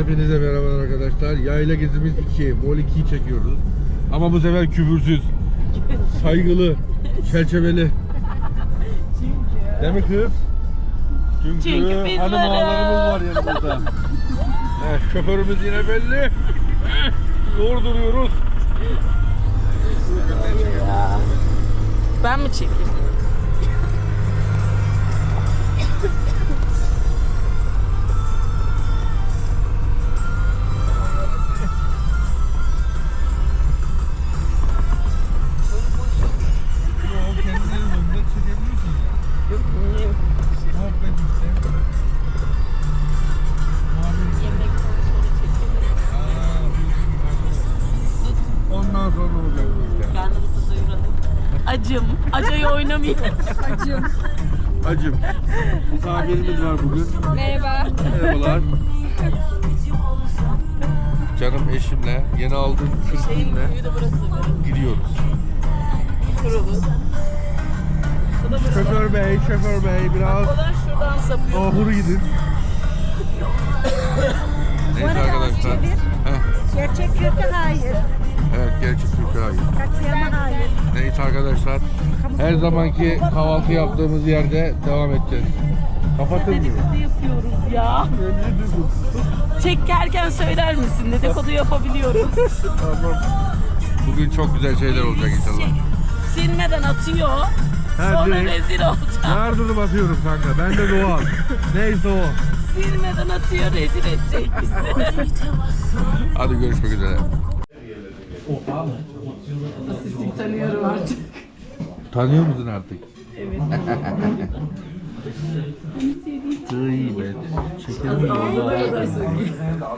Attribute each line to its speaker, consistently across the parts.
Speaker 1: Hepinize merhaba arkadaşlar. Yayla gezimiz 2. Mol 2'yi çekiyoruz. Ama bu sefer küfürsüz. Saygılı, çerçeveli. Değil mi kız? Çünkü,
Speaker 2: Çünkü biz
Speaker 1: hanım ağalarımız var yanımızda. evet, şoförümüz yine belli. Zor duruyoruz.
Speaker 2: Ben mi çekeyim? Acım. Acayı oynamayalım.
Speaker 1: Acım. Misafirimiz var bugün.
Speaker 2: Merhaba.
Speaker 1: Merhabalar. Canım eşimle yeni aldığım kürkümle gidiyoruz.
Speaker 2: Kurulu. Bu da burası.
Speaker 1: Şoför bey, şoför bey biraz
Speaker 2: Olan şuradan sapıyor.
Speaker 1: ahuru gidin. Neyse arkadaşlar. Heh,
Speaker 3: Gerçek kötü hayır.
Speaker 1: Evet gerçek Türk'e hayır.
Speaker 3: Katliama hayır.
Speaker 1: Neyse arkadaşlar. Her zamanki kahvaltı yaptığımız yerde devam edeceğiz. Kapatın mı?
Speaker 2: Dedikodu yapıyoruz ya. Çekerken söyler misin? Dedikodu yapabiliyoruz.
Speaker 1: Tamam. Bugün çok güzel şeyler olacak inşallah.
Speaker 2: Silmeden atıyor.
Speaker 1: Ha,
Speaker 2: Sonra
Speaker 1: direkt.
Speaker 2: rezil olacak.
Speaker 1: Yardımı atıyorum kanka. Ben de doğal. Neyse o.
Speaker 2: Silmeden atıyor rezil edecek bizi.
Speaker 1: Hadi görüşmek üzere.
Speaker 2: Sizi tanıyorum artık.
Speaker 1: Tanıyor musun artık?
Speaker 2: Evet.
Speaker 1: Gıybet. Çekemiyorlar.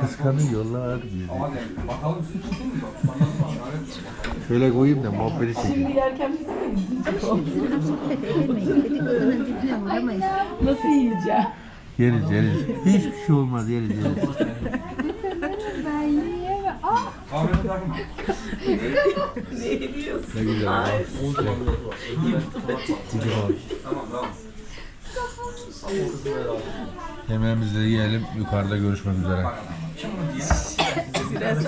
Speaker 1: Kıskanıyorlar bizi. Şöyle koyayım da muhabbeti çekeyim.
Speaker 2: Şimdi yerken bizi
Speaker 3: dibine vuramayız.
Speaker 2: Nasıl yiyeceğim?
Speaker 1: Yeriz yeriz. Hiçbir şey olmaz yeriz yeriz.
Speaker 2: Ne diyorsun?
Speaker 1: Ne güzel.
Speaker 2: Ay,
Speaker 1: Yemeğimizi de yiyelim. Yukarıda görüşmek üzere.
Speaker 2: Biraz.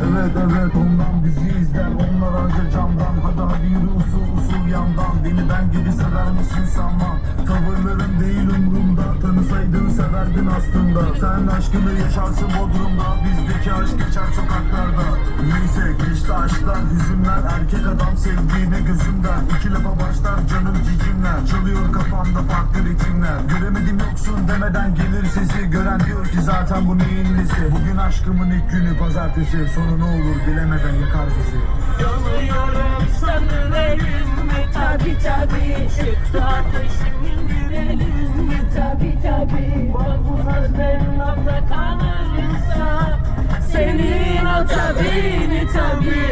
Speaker 4: Evet evet ondan bizi izler Onlar anca camdan Hadi hadi yürü usul usul yandan Beni ben gibi sever misin sanmam Tavırların değil umrumda Tanısaydın severdin aslında. Sen aşkını yaşarsın Bodrum'da Bizdeki aşk geçer sokaklarda. Neyse geçti aşklar hüzünler Erkek adam sevdiğine gözümden İki lafa başlar canım cicimler Çalıyor kafamda farklı ritimler Göremedim yoksun demeden gelir sesi Gören diyor ki zaten bu neyin nesi? Bugün aşkımın ilk günü pazartesi. Sonu ne olur bilemeden yakar bizi
Speaker 2: Yanıyorum sanırım tabi tabi Çıktı ateşimin yüreğim tabi tabi Bak sözlerin orada kalırsa Senin o tabini tabini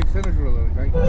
Speaker 1: çeksene şuraları kanka.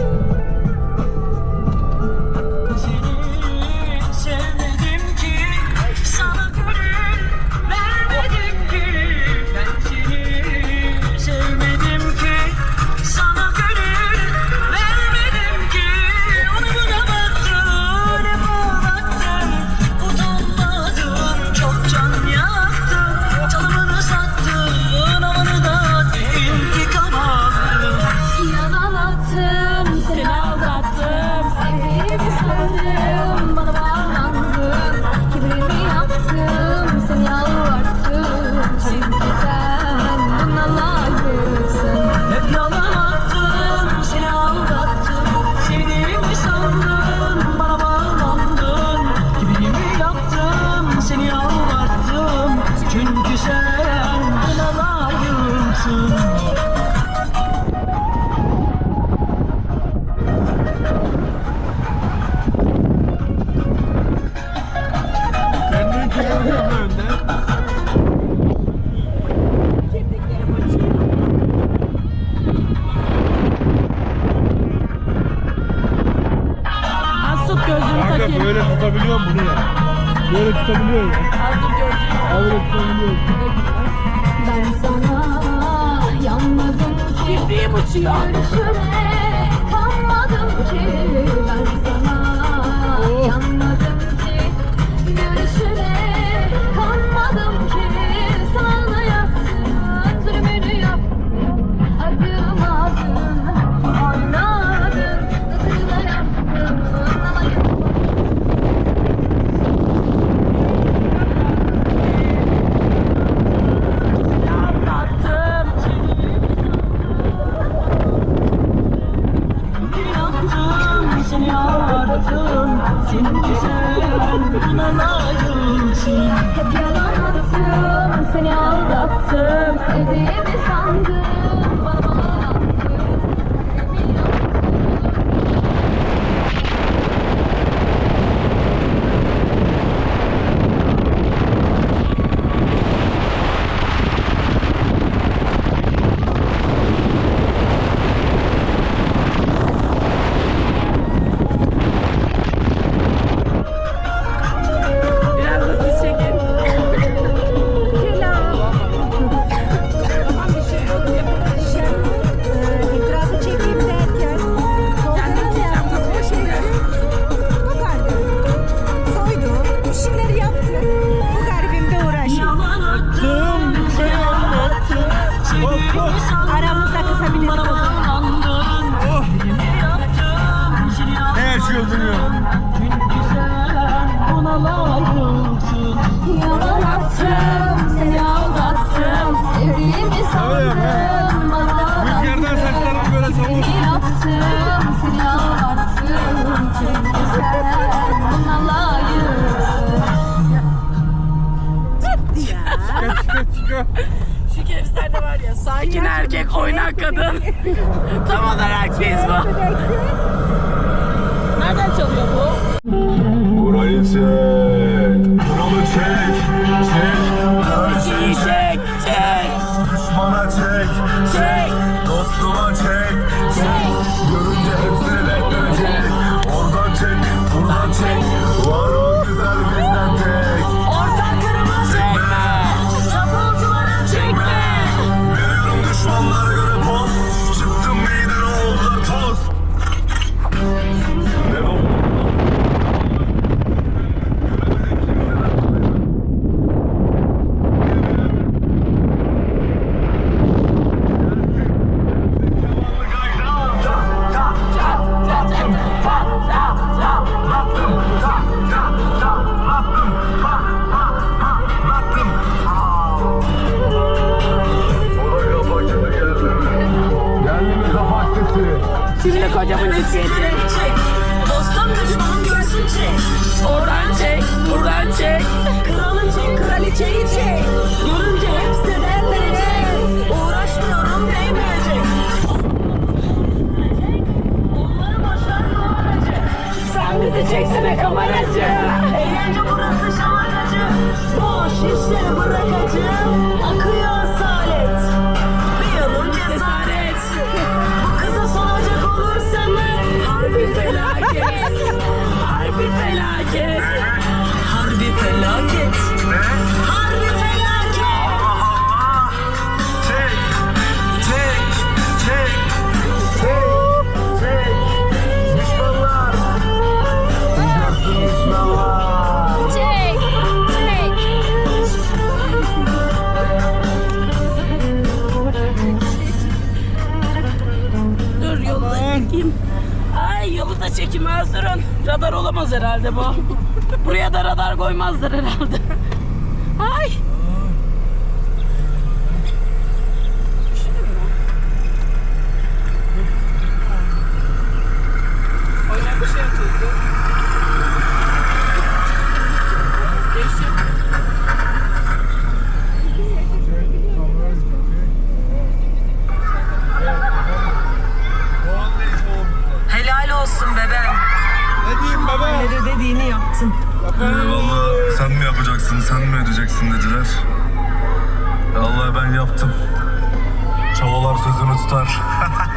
Speaker 2: Türkiye'de var ya sakin erkek, oynak kadın. Tam olarak biz bu. Nereden çalıyor bu?
Speaker 4: Burayı.
Speaker 2: Şimdi kocamın
Speaker 5: ciddiyeti. Dostum düşmanım görsün çek.
Speaker 2: Oradan çek, buradan çek.
Speaker 5: Kralın çek, kraliçeyi çek. Görünce hepsi derleri çek. Uğraşmıyorum değmeyecek. Onları başarılı olacak.
Speaker 2: Sen bizi çeksene kameracı.
Speaker 5: Eğlence burası şamatacı. Boş işleri bırakacağım.
Speaker 2: Yes. Radar olamaz herhalde bu. Buraya da radar koymazlar herhalde.
Speaker 1: Ailede
Speaker 5: dediğini yaptın.
Speaker 1: Eyvallah.
Speaker 4: Sen
Speaker 5: mi yapacaksın, sen mi ödeyeceksin dediler. Vallahi ben yaptım. Çavalar sözünü tutar.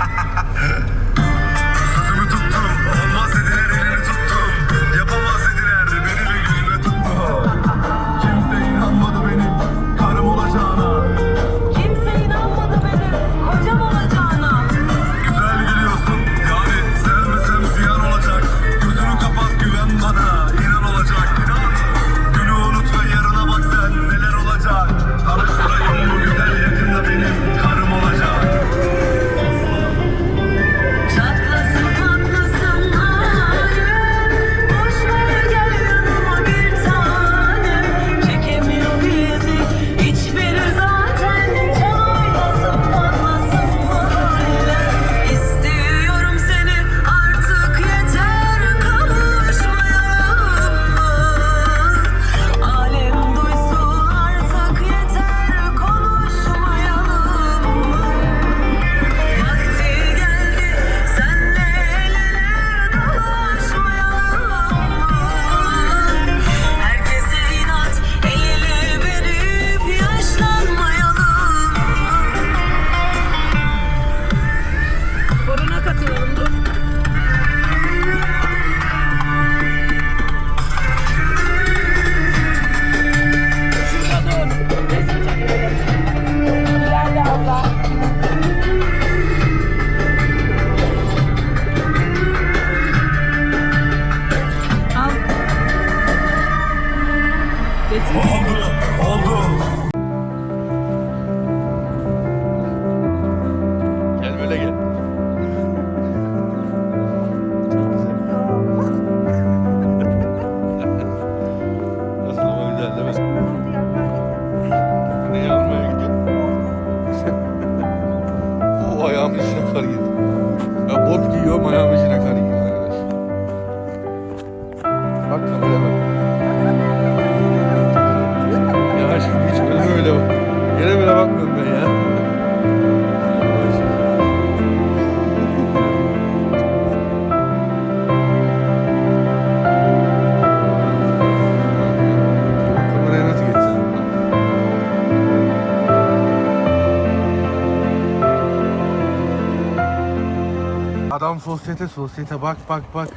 Speaker 1: sosyete sosyete bak bak bak.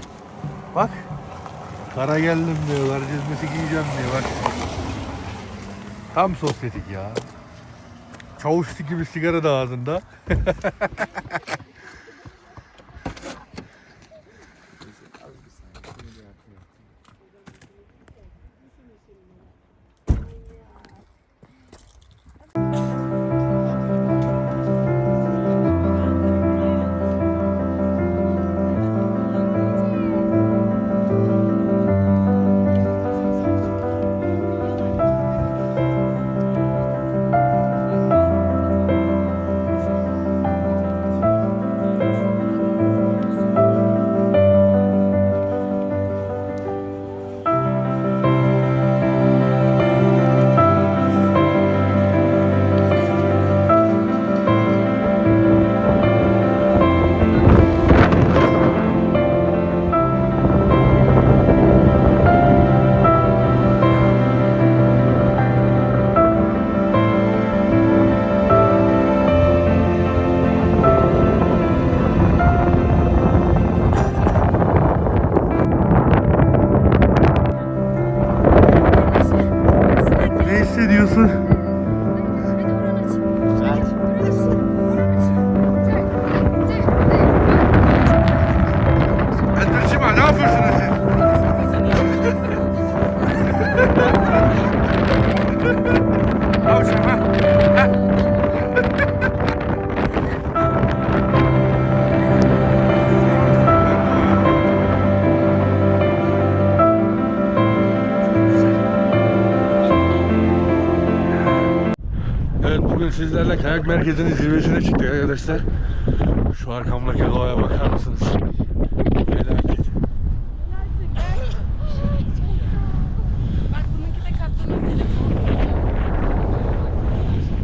Speaker 1: Bak. Kara geldim diyorlar. Cizmesi giyeceğim diyor bak. Tam sosyetik ya. Çavuşluk gibi sigara da ağzında. Herkesin zirvesine çıktık arkadaşlar. Şu arkamdaki doğaya bakar mısınız?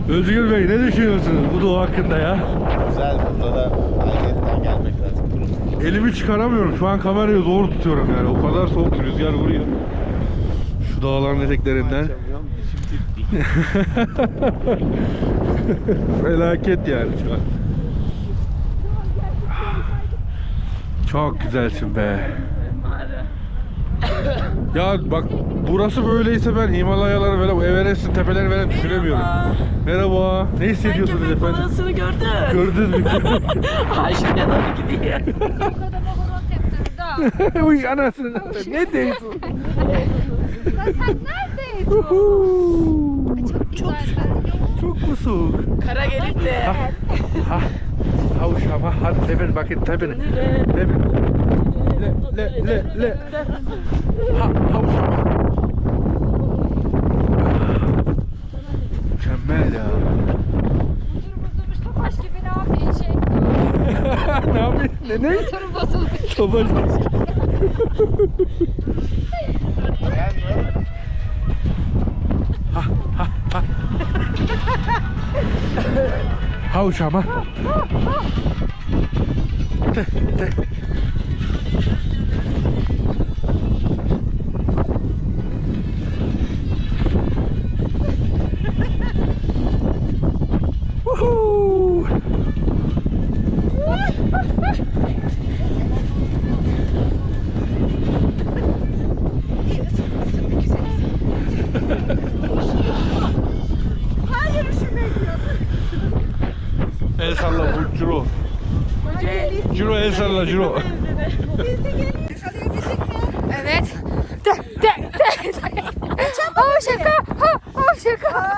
Speaker 1: Özgür Bey ne düşünüyorsunuz bu doğa hakkında ya?
Speaker 6: Güzel burada da ailetten gelmek lazım.
Speaker 1: Elimi çıkaramıyorum. Şu an kamerayı zor tutuyorum yani. O kadar soğuk rüzgar vuruyor. Şu dağların eteklerinden. Felaket yani şu an. Çok güzelsin be. Ya bak burası böyleyse ben Himalayaları böyle Everest'in tepeleri falan düşünemiyorum. Merhaba. Ne hissediyorsunuz
Speaker 2: Köpek
Speaker 1: efendim?
Speaker 2: balığısını gördün.
Speaker 1: Gördünüz mü?
Speaker 2: Aşkına doğru gidiyor.
Speaker 1: Uy anasını. Ne diyorsun?
Speaker 7: Sen neredeydin? Çok.
Speaker 1: Çok mu soğuk?
Speaker 2: Kara gelip de.
Speaker 1: Ha. Havuç ama hadi tepin bakın tepin. Tepin. Le le le le. Ha havuç ama. Mükemmel ya.
Speaker 7: Topaş gibi ne yapayım şey.
Speaker 1: ne yapayım? Ne ne?
Speaker 7: Motorum bozulmuş.
Speaker 1: Savaş. Havuç ama. De, El salla bu Ciro. Ciro el salla Ciro.
Speaker 7: Evet. De, de, de, de. Oh şaka. Ha, oh şaka.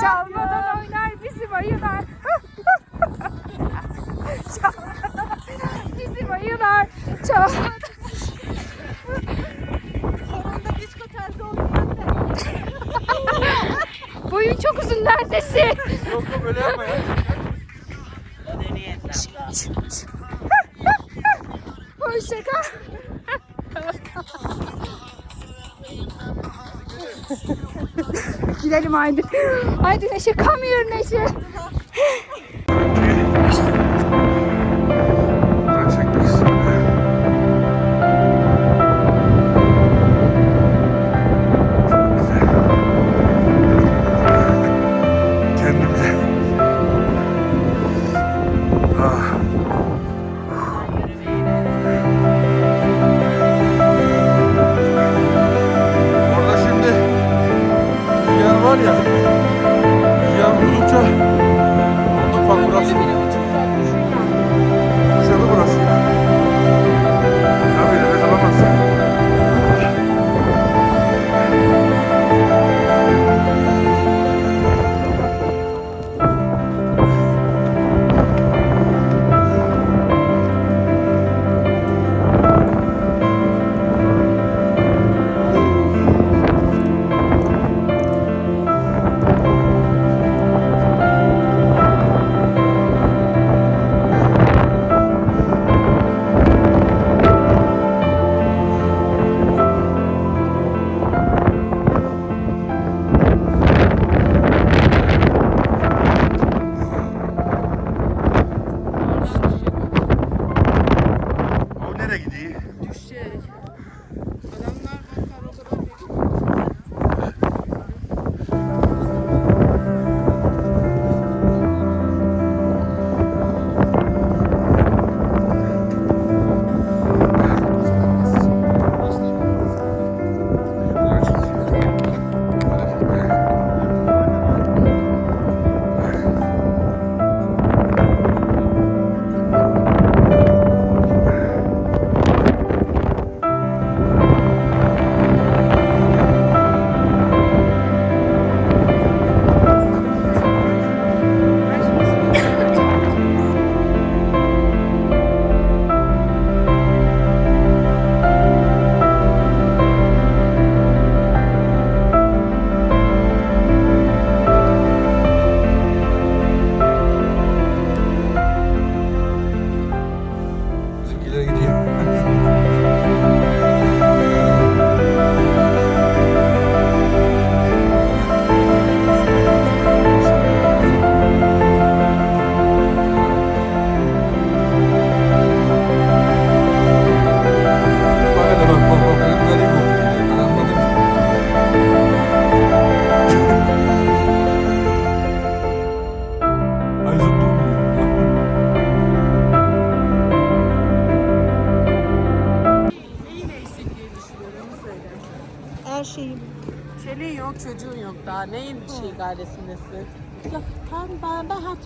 Speaker 7: Çalmadan oynar bizim ayılar. Çalmadan bizim ayılar. Çalmadan.
Speaker 3: Sonunda disko tarzı oldu.
Speaker 7: Boyun çok uzun neredesin?
Speaker 1: Yok yok öyle yapma ya.
Speaker 7: Haydi. Haydi Neşe kamıyor Neşe.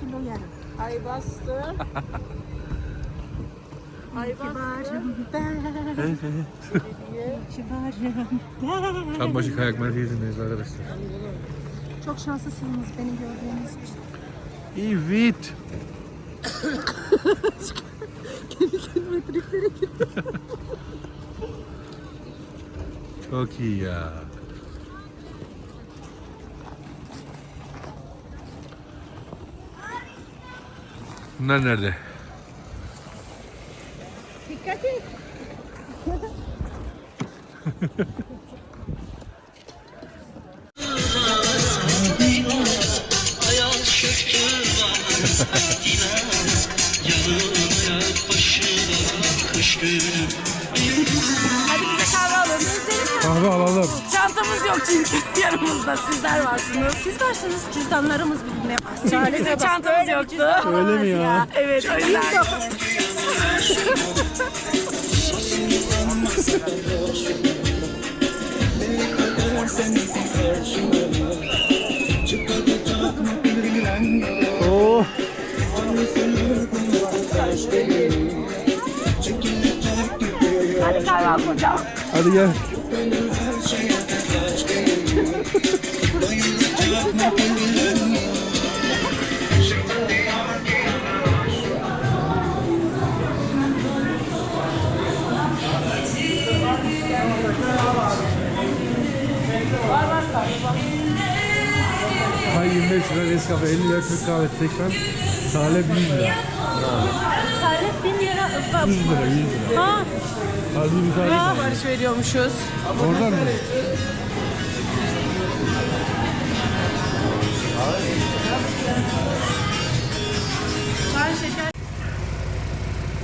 Speaker 3: Türlü uyarım.
Speaker 2: Ay bastı. Ay bastı.
Speaker 3: Kibarım ben. Kibarım ben.
Speaker 1: Çambaşı Kayak Merkezi'ndeyiz arkadaşlar.
Speaker 3: Çok şanslısınız beni gördüğünüz için.
Speaker 1: Evet. Çok iyi ya. Bunlar nerede?
Speaker 3: Dikkat et.
Speaker 2: yanımızda. Sizler varsınız.
Speaker 3: Siz varsınız cüzdanlarımız bas.
Speaker 2: Bizim çantamız yoktu.
Speaker 1: Öyle mi ya?
Speaker 2: Evet o yüzden.
Speaker 1: Oo.
Speaker 2: Hadi kahve al hocam.
Speaker 1: Hadi gel. Çay 25 lira, Nescafe 50 lira, Türk kahvesi 80, salep 100 lira.
Speaker 3: Salep bin lira.
Speaker 1: 100 lira, 100 lira.
Speaker 3: Ha,
Speaker 1: Hadi müsaade
Speaker 2: Ne
Speaker 1: et.
Speaker 2: barış veriyormuşuz?
Speaker 1: Oradan mı?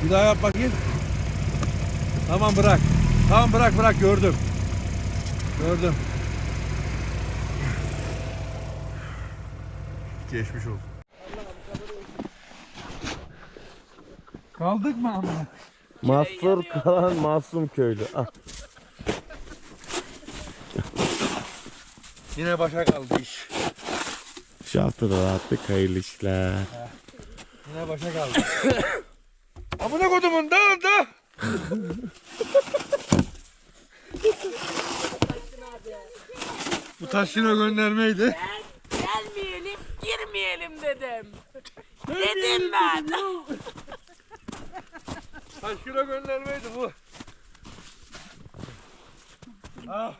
Speaker 1: Bir daha yap bakayım. Tamam bırak. Tamam bırak bırak gördüm. Gördüm. Geçmiş olsun. Kaldık mı ama?
Speaker 8: Mahsur kalan masum köylü. Ah.
Speaker 1: Yine başa kaldı iş.
Speaker 8: Şu hafta da rahatlık hayırlı işler.
Speaker 1: Yine başa kaldı. Amına kodumun da da. Bu taşına göndermeydi.
Speaker 2: Gelmeyelim, girmeyelim dedim. Dedim ben.
Speaker 1: Taşkına göndermeydi bu. Ah.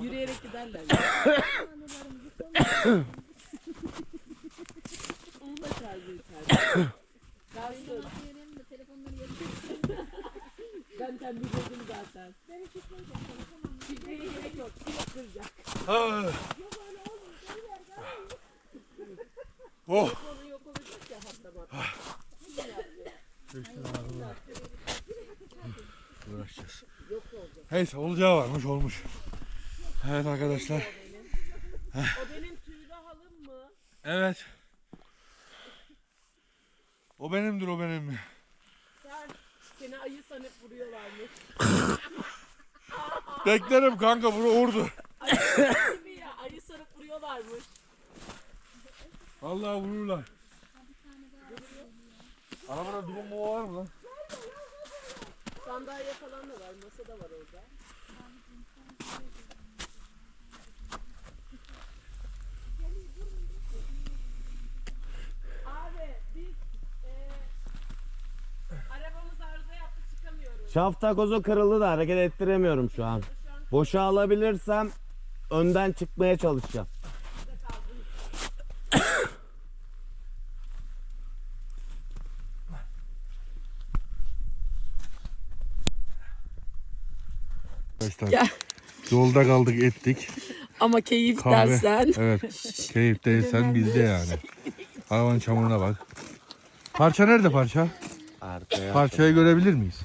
Speaker 2: Yürüyerek giderler. Onu da şarjı içeride. Kalsın. Ben temizledim zaten. Çıkmaya gerek yok. Silah kıracak.
Speaker 1: Oh.
Speaker 2: Konu yok olacak ya hatta
Speaker 1: Uğraşacağız. Neyse olacağı varmış olmuş. Evet arkadaşlar.
Speaker 2: O benim tüylü halım mı?
Speaker 1: Evet. O benimdir o benim.
Speaker 2: Sen seni ayı sanıp vuruyorlarmış.
Speaker 1: Beklerim kanka bunu vurdu.
Speaker 2: Değil mi ya? Ayı sanıp vuruyorlarmış.
Speaker 1: Vallahi vururlar. Arabada durum mu var mı lan?
Speaker 2: Sandalye falan da var. Masa da var orada. Abi biz e, arabamız arıza yaptı çıkamıyoruz.
Speaker 8: Şaft takozu kırıldı da hareket ettiremiyorum şu an. Boşa alabilirsem önden çıkmaya çalışacağım.
Speaker 1: Arkadaşlar yolda kaldık ettik.
Speaker 2: Ama keyif
Speaker 1: Kahve.
Speaker 2: dersen.
Speaker 1: Evet. Keyif değilsen bizde yani. Hayvan çamuruna bak. Parça nerede parça?
Speaker 8: Arkaya.
Speaker 1: Parçayı görebilir miyiz?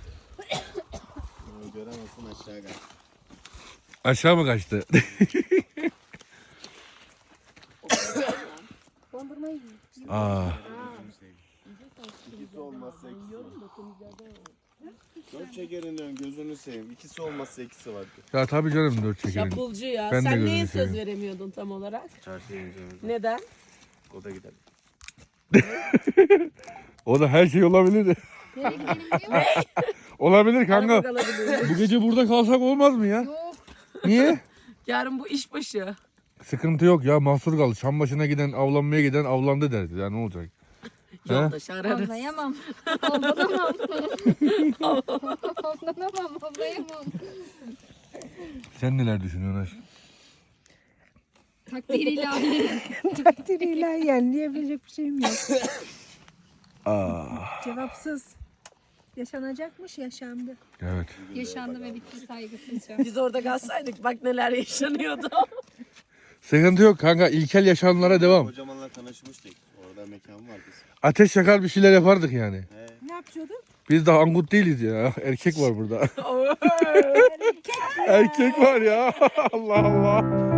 Speaker 1: Aşağı mı kaçtı? Aa.
Speaker 8: Dört çekerin diyorsun gözünü seveyim. İkisi olmazsa ikisi var.
Speaker 1: Ya tabii canım dört çekerim.
Speaker 2: Şapulcu ya.
Speaker 1: Ben de
Speaker 2: Sen
Speaker 1: gözünü
Speaker 2: neye söz
Speaker 1: seveyim.
Speaker 2: veremiyordun tam olarak?
Speaker 8: Çarşıya ineceğimiz.
Speaker 2: Neden?
Speaker 8: O da gidelim.
Speaker 1: O da her şey olabilir.
Speaker 7: Nereye gidelim diyor.
Speaker 1: olabilir kanka.
Speaker 2: Kalabilir.
Speaker 1: Bu gece burada kalsak olmaz mı ya?
Speaker 7: Yok.
Speaker 1: Niye?
Speaker 2: Yarın bu iş başı.
Speaker 1: Sıkıntı yok ya mahsur kaldı. Çam başına giden avlanmaya giden avlandı derdi. Ya ne olacak? He?
Speaker 2: Yoldaş ararız.
Speaker 7: Avlayamam. Avlanamam. Avlanamam. Avlayamam.
Speaker 1: Sen neler düşünüyorsun aşkım?
Speaker 7: Takdir ilahi.
Speaker 3: Takdiriyle yani diyebilecek bir şeyim yok.
Speaker 1: Ah.
Speaker 3: Cevapsız. Yaşanacakmış yaşandı.
Speaker 1: Evet.
Speaker 7: Yaşandı ve bitti saygısızca.
Speaker 2: Biz orada kalsaydık bak neler yaşanıyordu.
Speaker 1: Sıkıntı yok kanka. İlkel yaşamlara devam.
Speaker 8: Kocamanla tanışmıştık. Orada mekan var bizim.
Speaker 1: Ateş yakar bir şeyler yapardık yani.
Speaker 3: Ne yapıyordun?
Speaker 1: Biz de angut değiliz ya. Erkek var burada. Erkek var ya. Allah Allah.